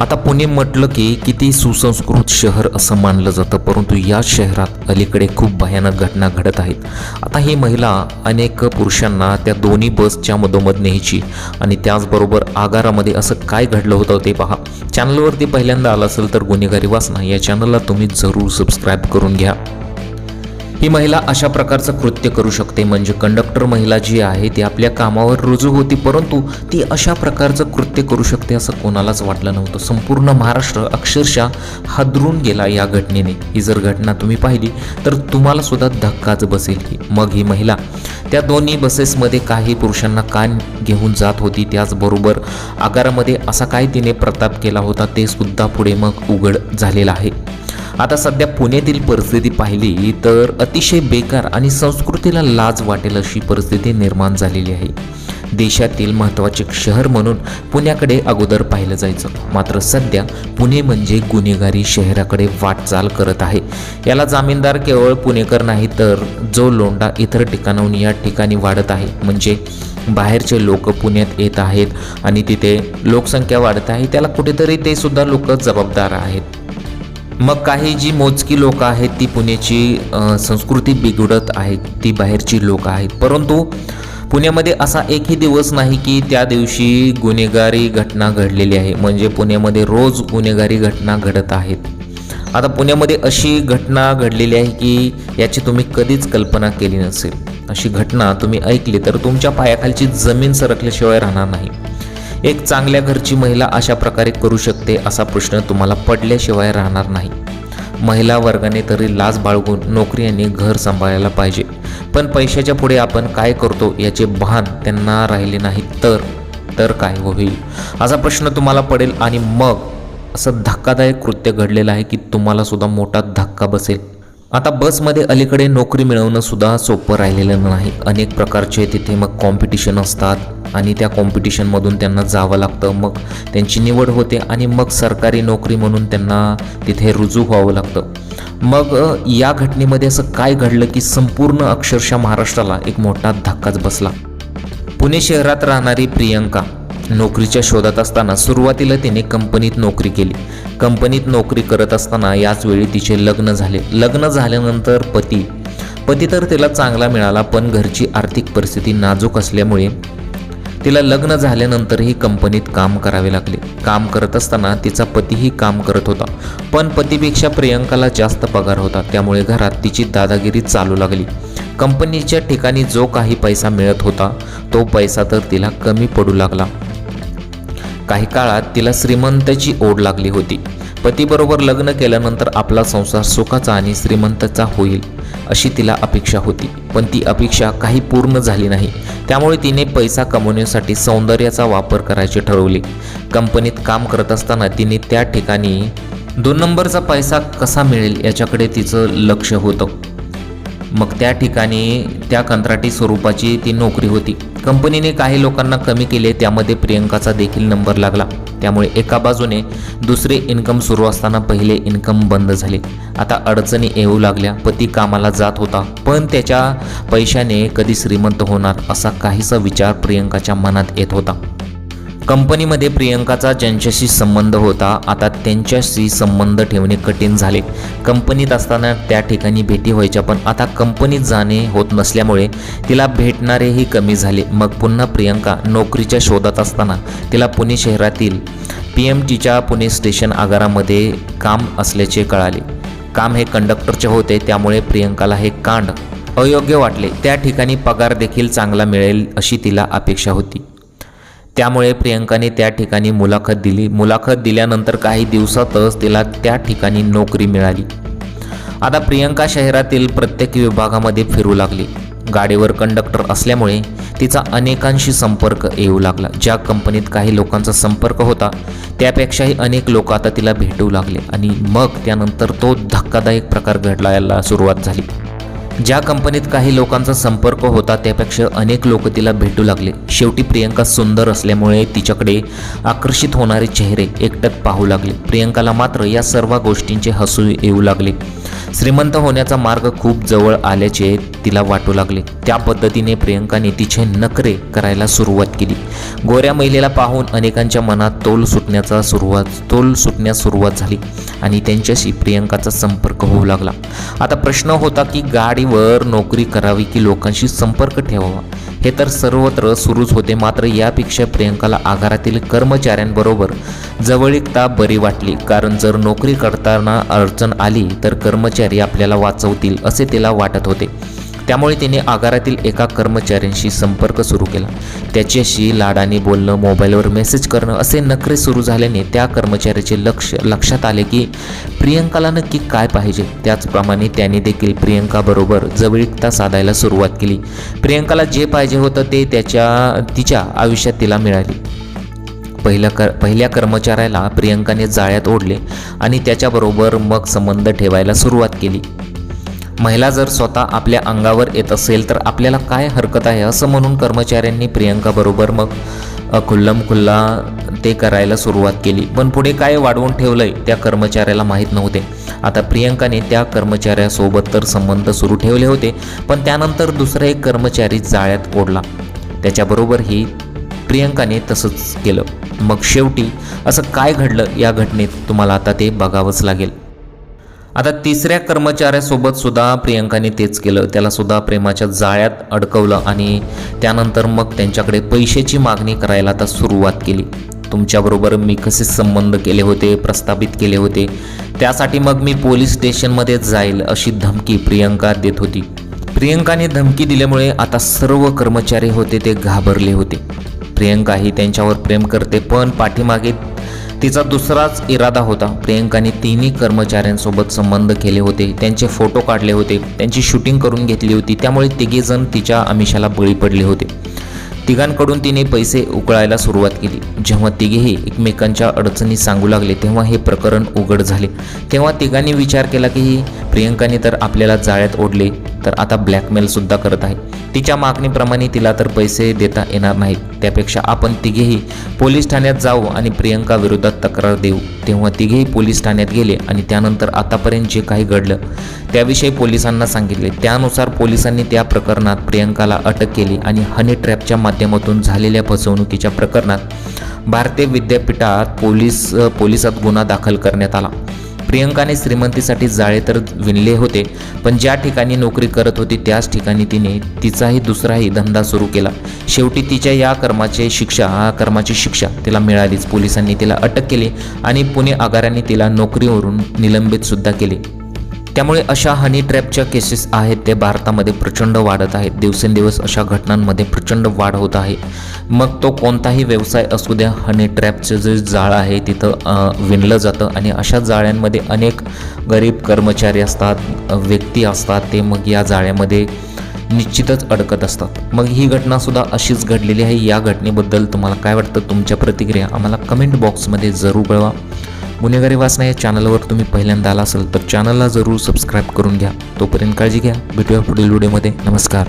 आता पुणे म्हटलं की किती सुसंस्कृत शहर असं मानलं जातं परंतु या शहरात अलीकडे खूप भयानक घटना घडत आहेत. आता ही महिला अनेक पुरुषांना त्या दोन्ही बसच्या मधोमध न्यायची आणि त्याचबरोबर आगारामध्ये असं काय घडलं होतं ते पहा. चॅनलवरती पहिल्यांदा आलं असेल तर गुन्हेगारी वाचना. या चॅनलला तुम्ही जरूर सबस्क्राईब करून घ्या. ही महिला अशा प्रकारचं कृत्य करू शकते. म्हणजे कंडक्टर महिला जी आहे ती आपल्या कामावर रुजू होती परंतु ती अशा प्रकारचं कृत्य करू शकते असं कोणालाच वाटलं नव्हतं. संपूर्ण महाराष्ट्र अक्षरशः हादरून गेला या घटनेने. ही जर घटना तुम्ही पाहिली तर तुम्हाला सुद्धा धक्काच बसेल की मग ही महिला त्या दोन्ही बसेसमध्ये काही पुरुषांना कान घेऊन जात होती. त्याचबरोबर आगारामध्ये असा काय तिने प्रताप केला होता ते सुद्धा पुढे मग उघड झालेलं आहे. आता सध्या पुण्यातील परिस्थिती पाहिली तर अतिशय बेकार आणि संस्कृतीला लाज वाटेल अशी परिस्थिती निर्माण झालेली आहे. देशातील महत्त्वाचे शहर म्हणून पुण्याकडे अगोदर पाहिलं जायचं. मात्र सध्या पुणे म्हणजे गुन्हेगारी शहराकडे वाटचाल करत आहे. याला जामीनदार केवळ पुणेकर नाही तर जो लोंडा इतर ठिकाणाहून या ठिकाणी वाढत आहे. म्हणजे बाहेरचे लोक पुण्यात येत आहेत आणि तिथे लोकसंख्या वाढत आहे त्याला कुठेतरी ते सुद्धा लोक जबाबदार आहेत. मग काही जी मोजकी लोक आहेत ती पुण्याची संस्कृती बिघडत आहेत ती बाहेरची लोक आहेत. परंतु पुण्यामध्ये असा एकही दिवस नाही की त्या दिवशी गुन्हेगारी घटना घडलेली आहे. म्हणजे पुण्यामध्ये रोज गुन्हेगारी घटना घडत आहेत. आता पुण्यामध्ये अशी घटना घडलेली आहे की याची तुम्ही कधीच कल्पना केली नसेल. अशी घटना तुम्ही ऐकली तर तुमच्या पायाखालची जमीन सरकल्याशिवाय राहणार नाही. एक चांगल्या घरची महिला अशा प्रकारे करू शकते असा प्रश्न तुम्हाला पडल्याशिवाय राहणार नाही. महिला वर्गाने तरी लाज बाळगून नोकरी आणि घर सांभाळायला पाहिजे. पण पैशाच्या पुढे आपण काय करतो याचे भान त्यांना राहिले नाही. तर तर काय होईल? असा प्रश्न तुम्हाला पडेल आणि मग असं धक्कादायक कृत्य घडलेलं आहे की तुम्हाला सुद्धा मोठा धक्का बसेल. आता बसमध्ये अलीकडे नोकरी मिळवणं सुद्धा सोपं राहिलेलं नाही. अनेक प्रकारचे तिथे मग कॉम्पिटिशन असतात आणि त्या कॉम्पिटिशनमधून त्यांना जावं लागतं. मग त्यांची निवड होते आणि मग सरकारी नोकरी म्हणून त्यांना तिथे रुजू व्हावं लागतं. मग या घटनेमध्ये असं काय घडलं की संपूर्ण अक्षरशः महाराष्ट्राला एक मोठा धक्काच बसला. पुणे शहरात राहणारी प्रियंका नोकरीच्या शोधात असताना सुरुवातीला तिने कंपनीत नोकरी केली. कंपनीत नोकरी करत असताना याच वेळी तिचे लग्न झाले. लग्न झाल्यानंतर पती. पती तर तिला चांगला मिळाला पण घरची आर्थिक परिस्थिती नाजूक असल्यामुळे तिला लग्न झाल्यानंतरही कंपनीत काम करावे लागले. काम करत असताना तिचा पतीही काम करत होता. पण पतीपेक्षा प्रियंकाला जास्त पगार होता. त्यामुळे घरात तिची दादागिरी चालू लागली. कंपनीच्या ठिकाणी जो काही पैसा मिळत होता तो पैसा तर तिला कमी पडू लागला. काही काळात तिला श्रीमंताची ओढ लागली होती. पतीबरोबर लग्न केल्यानंतर आपला संसार सुखाचा आणि श्रीमंताचा होईल अशी तिला अपेक्षा होती. पण ती अपेक्षा काही पूर्ण झाली नाही. त्यामुळे तिने पैसा कमवण्यासाठी सौंदर्याचा वापर करायचे ठरवले. कंपनीत काम करत असताना तिने त्या ठिकाणी दोन नंबरचा पैसा कसा मिळेल याच्याकडे तिचं लक्ष होतं. मग त्या ठिकाणी त्या कंत्राटी स्वरूपाची ती नोकरी होती. कंपनीने काही लोकांना कमी केले त्यामध्ये प्रियंकाचा देखील नंबर लागला. त्यामुळे एका बाजूने दुसरे इन्कम सुरू असताना पहिले इन्कम बंद झाले. आता अडचणी येऊ लागल्या पती कामाला जात होता. पण त्याच्या पैशाने कधी श्रीमंत होणार असा काहीसा विचार प्रियंकाच्या मनात येत होता. कंपनीमध्ये प्रियंकाचा ज्यांच्याशी संबंध होता आता त्यांच्याशी संबंध ठेवणे कठीण झाले. कंपनीत असताना त्या ठिकाणी भेटी व्हायच्या पण आता कंपनीत जाणे होत नसल्यामुळे तिला भेटणारेही कमी झाले. मग पुन्हा प्रियंका नोकरीच्या शोधात असताना तिला पुणे शहरातील पी एम टीच्या पुणे स्टेशन आगारामध्ये काम असल्याचे कळाले. काम हे कंडक्टरचे होते त्यामुळे प्रियंकाला हे कांड अयोग्य वाटले. त्या ठिकाणी पगार देखील चांगला मिळेल अशी तिला अपेक्षा होती. त्यामुळे प्रियंकाने त्या ठिकाणी मुलाखत दिली. मुलाखत दिल्यानंतर काही दिवसातच तिला त्या ठिकाणी नोकरी मिळाली. आता प्रियंका शहरातील प्रत्येक विभागामध्ये फिरू लागली. गाडीवर कंडक्टर असल्यामुळे तिचा अनेकांशी संपर्क येऊ लागला. ज्या कंपनीत काही लोकांचा संपर्क होता त्यापेक्षाही अनेक लोक आता तिला भेटू लागले आणि मग त्यानंतर तो धक्कादायक प्रकार घडलायला सुरुवात झाली. ज्या कंपनीत काही लोकांचा संपर्क होता त्यापेक्षा अनेक लोक तिला भेटू लागले. शेवटी प्रियंका सुंदर असल्यामुळे तिच्याकडे आकर्षित होणारे चेहरे एकटक पाहू लागले. प्रियंकाला मात्र या सर्व गोष्टींचे हसू येऊ लागले. श्रीमंत होण्याचा मार्ग खूप जवळ आल्याचे तिला वाटू लागले. त्या पद्धतीने प्रियंकाने तिचे नखरे करायला सुरुवात केली. गोऱ्या महिलेला पाहून अनेकांच्या मनात तोल सुटण्याचा सुरुवात तोल सुटण्यास सुरुवात झाली आणि त्यांच्याशी प्रियंकाचा संपर्क होऊ लागला. आता प्रश्न होता की गाडीवर नोकरी करावी की लोकांशी संपर्क ठेवावा? हे तर सर्वत्र सुरूच होते मात्र यापेक्षा प्रियंकाला आगारातील कर्मचाऱ्यांबरोबर जवळीकता बरी वाटली. कारण जर नोकरी करताना अडचण आली तर कर्मचारी आपल्याला वाचवतील असे तिला वाटत होते. त्यामुळे तिने आगारातील एका कर्मचाऱ्यांशी संपर्क सुरू केला. त्याच्याशी लाडाने बोलणं मोबाईलवर मेसेज करणं असे नखरे सुरू झाल्याने त्या कर्मचाऱ्याचे लक्ष लक्षात आले की प्रियंकाला नक्की काय पाहिजे. त्याचप्रमाणे त्याने देखील प्रियंकाबरोबर जवळीकता साधायला सुरुवात केली. प्रियंकाला जे पाहिजे होतं ते त्याच्या तिच्या आयुष्यात तिला मिळाली. पहिल्या कर पहिल्या कर्मचाऱ्याला प्रियंकाने जाळ्यात ओढले आणि त्याच्याबरोबर मग संबंध ठेवायला सुरुवात केली. महिला जर स्वतः आपल्या अंगावर येत असेल तर आपल्याला काय हरकत आहे असं म्हणून कर्मचाऱ्यांनी प्रियंकाबरोबर मग खुल्लम खुल्ला ते करायला सुरुवात केली. पण पुढे काय वाढवून ठेवलंय त्या कर्मचाऱ्याला माहीत नव्हते. आता प्रियंकाने त्या कर्मचाऱ्यासोबत तर संबंध सुरू ठेवले होते पण त्यानंतर दुसरा एक कर्मचारी जाळ्यात ओढला. त्याच्याबरोबरही प्रियंकाने तसंच केलं. मग शेवटी असं काय घडलं या घटनेत तुम्हाला आता ते बघावंच लागेल. आता तिसऱ्या कर्मचाऱ्यासोबत सुद्धा प्रियंकाने तेच केलं. त्याला सुद्धा प्रेमाच्या जाळ्यात अडकवलं आणि त्यानंतर मग त्यांच्याकडे पैशाची मागणी करायला आता सुरुवात केली. तुमच्याबरोबर मी कसे संबंध केले होते प्रस्थापित केले होते त्यासाठी मग मी पोलीस स्टेशनमध्ये जाईल अशी धमकी प्रियंका देत होती. प्रियंकाने धमकी दिल्यामुळे आता सर्व कर्मचारी होते ते घाबरले होते. प्रियंका ही त्यांच्यावर प्रेम करते पण पाठीमागे तिचा दुसराच इरादा होता. प्रियंकाने तिन्ही कर्मचाऱ्यांसोबत संबंध केले होते. त्यांचे फोटो काढले होते. त्यांची शूटिंग करून घेतली होती. त्यामुळे तिघेजण तिच्या आमिषाला बळी पडले होते. तिघांकडून तिने पैसे उकळायला सुरुवात केली. जेव्हा तिघेही एकमेकांच्या अडचणी सांगू लागले तेव्हा हे प्रकरण उघड झाले. तेव्हा तिघांनी विचार केला की ही प्रियंकाने तर आपल्याला जाळ्यात ओढले तर आता ब्लॅकमेलसुद्धा करत आहे. तिच्या मागणीप्रमाणे तिला तर पैसे देता येणार नाहीत. त्यापेक्षा आपण तिघेही पोलीस ठाण्यात जाऊ आणि प्रियंका विरोधात तक्रार देऊ. तेव्हा तिघेही पोलीस ठाण्यात गेले आणि त्यानंतर आतापर्यंत जे काही घडलं त्याविषयी पोलिसांना सांगितले. त्यानुसार पोलिसांनी त्या प्रकरणात प्रियंकाला अटक केली आणि हनी ट्रॅपच्या माध्यमातून झालेल्या फसवणुकीच्या प्रकरणात भारतीय विद्यापीठात पोलीस पोलिसात गुन्हा दाखल करण्यात आला. प्रियंकाने श्रीमंतीसाठी जाळे तर विणले होते पण ज्या ठिकाणी नोकरी करत होती त्याच ठिकाणी तिने तिचाही दुसराही धंदा सुरू केला. शेवटी तिच्या या कर्माचे शिक्षा हा कर्माची शिक्षा तिला मिळालीच. पोलिसांनी तिला अटक केली आणि पुणे आगाराने तिला नोकरीवरून निलंबित सुद्धा केले. त्यामुळे अशा हनी ट्रॅपच्या केसेस आहेत ते भारतामध्ये प्रचंड वाढत आहेत. दिवसेंदिवस अशा घटनांमध्ये प्रचंड वाढ होत आहे. मग तो कोणताही व्यवसाय असू द्या हनी ट्रॅपचं जे जाळं आहे तिथं विणलं जातं आणि अशा जाळ्यांमध्ये अनेक गरीब कर्मचारी असतात व्यक्ती असतात ते मग या जाळ्यामध्ये निश्चितच अडकत असतात. मग ही घटनासुद्धा अशीच घडलेली आहे. या घटनेबद्दल तुम्हाला काय वाटतं? तुमच्या प्रतिक्रिया आम्हाला कमेंट बॉक्समध्ये जरूर कळवा. गुन्हेगारी वाचना या चॅनलवर तुम्ही पहिल्यांदा आला असाल तर चॅनलला जरूर सबस्क्राईब करून घ्या. तोपर्यंत काळजी घ्या. भेटूया पुढील व्हिडिओमध्ये नमस्कार.